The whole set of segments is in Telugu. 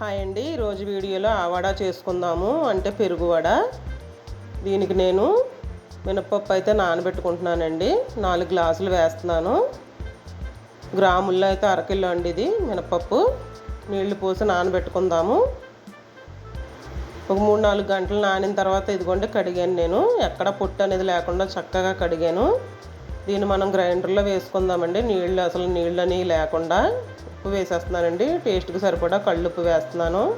హాయ్ అండి ఈరోజు వీడియోలో ఆ వడ చేసుకుందాము. అంటే పెరుగు వడ. దీనికి నేను మినపప్పు అయితే నానబెట్టుకుంటున్నానండి. నాలుగు గ్లాసులు వేస్తున్నాను. గ్రాముల్లో అయితే అరకిలో అండి ఇది మినపప్పు నీళ్ళు పోసి నానబెట్టుకుందాము. ఒక మూడు నాలుగు గంటలు నానిన తర్వాత ఇదిగోండి కడిగాను నేను. ఎక్కడ పొట్టు అనేది లేకుండా చక్కగా కడిగాను. దీన్ని మనం గ్రైండర్లో వేసుకుందామండి. నీళ్ళు అసలు నీళ్ళు అని లేకుండా ఉప్పు వేసేస్తున్నానండి. టేస్ట్కి సరిపడా కళ్ళుప్పు వేస్తున్నాను.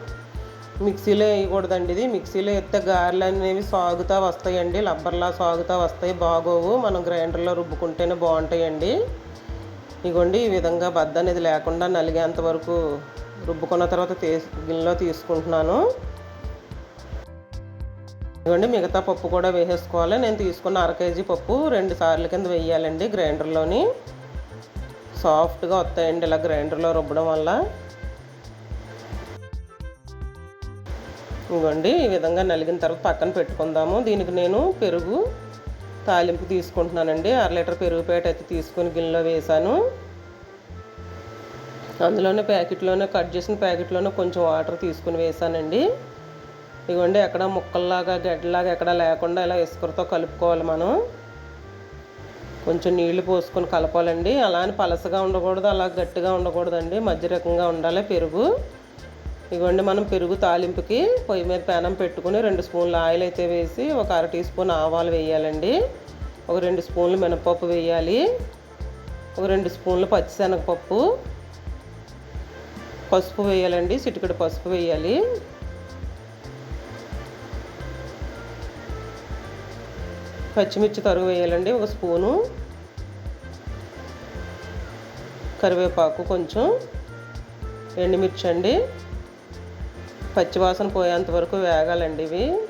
మిక్సీలో వేయకూడదండి ఇది. మిక్సీలో ఎత్తే గారెలు అనేవి సాగుతూ వస్తాయండి. లబ్బర్లా సాగుతూ వస్తాయి. బాగోవు. మనం గ్రైండర్లో రుబ్బుకుంటేనే బాగుంటాయండి. ఇగోండి ఈ విధంగా బద్ద అనేది లేకుండా నలిగేంత వరకు రుబ్బుకున్న తర్వాత తీ గిన్నెలో తీసుకుంటున్నాను. ఇవ్వండి మిగతా పప్పు కూడా వేసేసుకోవాలి. నేను తీసుకున్న అర కేజీ పప్పు రెండు సార్లు కింద వేయాలండి గ్రైండర్లోని. సాఫ్ట్గా వస్తాయండి ఇలా గ్రైండర్లో రుబ్బడం వల్ల. ఇవ్వండి ఈ విధంగా నలిగిన తర్వాత పక్కన పెట్టుకుందాము. దీనికి నేను పెరుగు తాలింపు తీసుకుంటున్నానండి. అర లీటర్ పెరుగు పేట అయితే తీసుకొని గిన్నెలో వేసాను అందులోనే ప్యాకెట్లోనే కట్ చేసిన ప్యాకెట్లోనే కొంచెం వాటర్ తీసుకుని వేసానండి ఇవ్వండి ఎక్కడ ముక్కల్లాగా గడ్డలాగా ఎక్కడ లేకుండా ఇలా ఇసుకతో కలుపుకోవాలి మనం. కొంచెం నీళ్ళు పోసుకొని కలపాలండి. అలా అని పలసగా ఉండకూడదు అలా గట్టిగా ఉండకూడదండి. మధ్య రకంగా ఉండాలి పెరుగు. ఇవ్వండి మనం పెరుగు తాలింపుకి పొయ్యి మీద పేనం పెట్టుకుని రెండు స్పూన్లు ఆయిల్ అయితే వేసి ఒక అర టీ స్పూన్ ఆవాలు వేయాలండి. ఒక రెండు స్పూన్లు మినపప్పు వేయాలి. ఒక రెండు స్పూన్లు పచ్చిశనగపప్పు. పసుపు వేయాలండి చిటికెడు పసుపు వేయాలి. పచ్చిమిర్చి తరుగు వేయాలండి ఒక స్పూను. కరివేపాకు కొంచెం. ఎండుమిర్చి అండి పచ్చివాసన పోయేంత వరకు వేగాలండి ఇవి.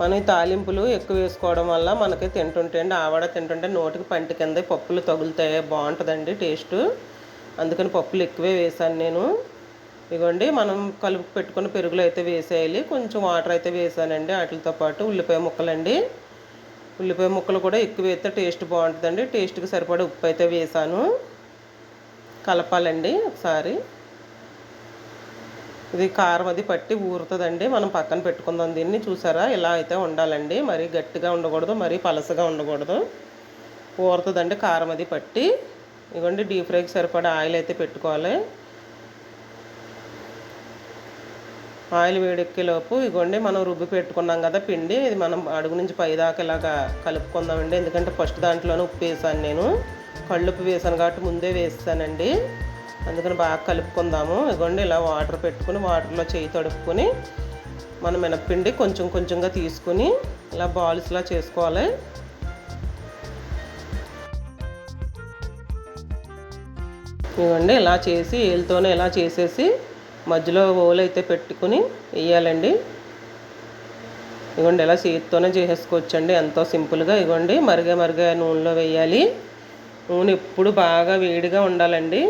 మనం తాలింపులు ఎక్కువ వేసుకోవడం వల్ల మనకి తింటుంటే అండి ఆవడ తింటుంటే నోటికి పంటి కింద పప్పులు తగులుతాయి బాగుంటుందండి టేస్ట్. అందుకని పప్పులు ఎక్కువే వేసాను నేను. ఇగోండి మనం కలుపు పెట్టుకున్న పెరుగులు అయితే వేసేయాలి. కొంచెం వాటర్ అయితే వేసానండి వాటితో పాటు ఉల్లిపాయ ముక్కలండి. ఉల్లిపాయ ముక్కలు కూడా ఎక్కువ వేస్తే టేస్ట్ బాగుంటుందండి. టేస్ట్కి సరిపడా ఉప్పు అయితే వేసాను. కలపాలండి ఒకసారి. ఇది కారం అది పట్టి ఊరుతుందండి. మనం పక్కన పెట్టుకుందాం దీన్ని. చూసారా? ఇలా అయితే ఉండాలండి. మరీ గట్టిగా ఉండకూడదు మరీ పలసగా ఉండకూడదు. ఊరుతుందండి కారం అది పట్టి. ఇవ్వండి డీప్ ఫ్రైకి సరిపడా ఆయిల్ అయితే పెట్టుకోవాలి. ఆయిల్ వేడెక్కేలోపు ఇగోండి మనం రుబ్బి పెట్టుకున్నాం కదా పిండి. ఇది మనం అడుగు నుంచి పైదాకా ఇలాగా కలుపుకుందామండి. ఎందుకంటే ఫస్ట్ దాంట్లోనే ఉప్పు వేసాను నేను. కళ్ళుప్పు వేసాను కాబట్టి ముందే వేస్తానండి. అందుకని బాగా కలుపుకుందాము. ఇగోండి ఇలా వాటర్ పెట్టుకుని వాటర్లో చేయి తడుపుకొని మనం మినప్పిండి కొంచెం కొంచెంగా తీసుకుని ఇలా బాల్స్లా చేసుకోవాలి. ఇవ్వండి ఇలా చేసి ఏళ్ళతోనే ఇలా చేసేసి మధ్యలో ఓలు అయితే పెట్టుకుని వేయాలండి. ఇవ్వండి ఇలా చేతితోనే చేసేసుకోవచ్చండి ఎంతో సింపుల్గా ఇవ్వండి మరిగే మరిగే నూనెలో వేయాలి. నూనె ఎప్పుడు బాగా వేడిగా ఉండాలండి.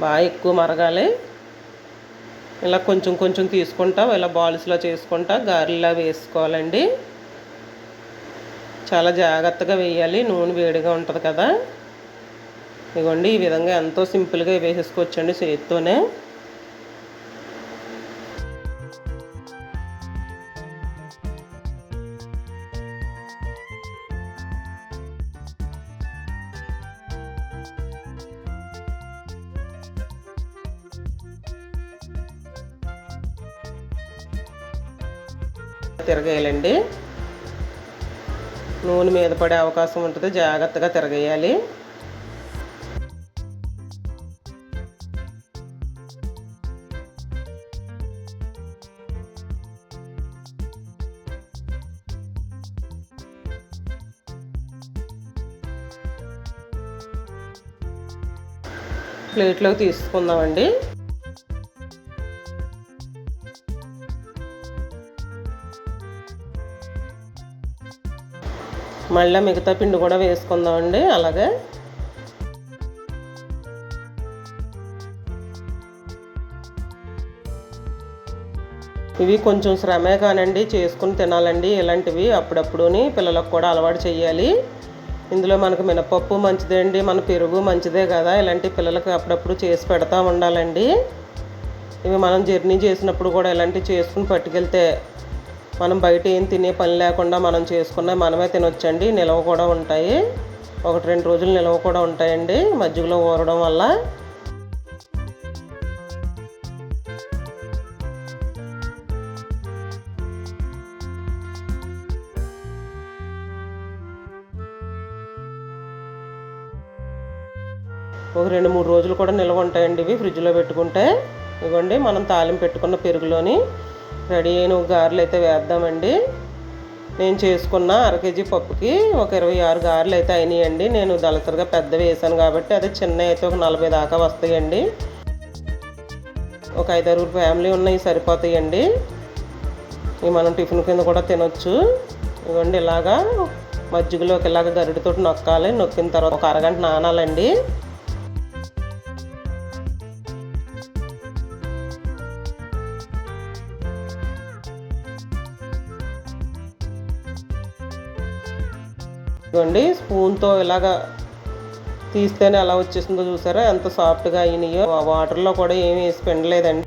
బాగా ఎక్కువ మరగాలి. ఇలా కొంచెం కొంచెం తీసుకుంటా ఇలా బాల్స్లో చేసుకుంటా గారెలా వేసుకోవాలండి. చాలా జాగ్రత్తగా వేయాలి. నూనె వేడిగా ఉంటుంది కదా. ఇవ్వండి ఈ విధంగా ఎంతో సింపుల్గా వేసేసుకోవచ్చండి చేతితోనే. తిరగేయాలండి. నూనె మీద పడే అవకాశం ఉంటుంది జాగ్రత్తగా తిరగేయాలి. ప్లేట్లోకి తీసుకుందామండి. మళ్ళీ మిగతా పిండి కూడా వేసుకుందామండి అలాగే. ఇవి కొంచెం శ్రమే కానండి చేసుకుని తినాలండి ఇలాంటివి అప్పుడప్పుడుని పిల్లలకు కూడా అలవాటు చేయాలి. ఇందులో మనకు మినపప్పు మంచిదే అండి మన పెరుగు మంచిదే కదా ఇలాంటి పిల్లలకి అప్పుడప్పుడు చేసి పెడతా ఉండాలండి. ఇవి మనం జర్నీ చేసినప్పుడు కూడా ఇలాంటివి చేసుకుని పట్టుకెళ్తే మనం బయట ఏం తినే పని లేకుండా మనం చేసుకున్న మనమే తినొచ్చండి. నిల్వ కూడా ఉంటాయి. ఒకటి రెండు రోజులు నిల్వ కూడా ఉంటాయండి. మజ్జిగలో ఊరడం వల్ల. ఒక రెండు మూడు రోజులు కూడా నిల్వ ఉంటాయండి ఇవి ఫ్రిడ్జ్లో పెట్టుకుంటే. ఇవ్వండి మనం తాలింపు పెట్టుకున్న పెరుగులోని. రెడీ అయిన గారెలు అయితే వేద్దామండి. నేను చేసుకున్న అర కేజీ పప్పుకి ఒక ఇరవై ఆరు గారెలు అయితే అయినాయండి. నేను దళసరిగా పెద్ద వేసాను కాబట్టి అదే చిన్న అయితే ఒక నలభై దాకా వస్తాయండి. ఒక ఐదారు ఫ్యామిలీ ఉన్నాయి సరిపోతాయండి. ఇవి మనం టిఫిన్ కింద కూడా తినొచ్చు. ఇవ్వండి ఇలాగా మజ్జిగలోకి ఇలాగ గరిటతోటి నొక్కాలి. నొక్కిన తర్వాత ఒక అరగంట నానాలండి. ఇదిగోండి స్పూన్తో ఇలాగ తీస్తేనే ఎలా వచ్చేసిందో చూసారా? ఎంత సాఫ్ట్గా అయినాయో. వాటర్లో కూడా ఏమి వేసి పిండలేదండి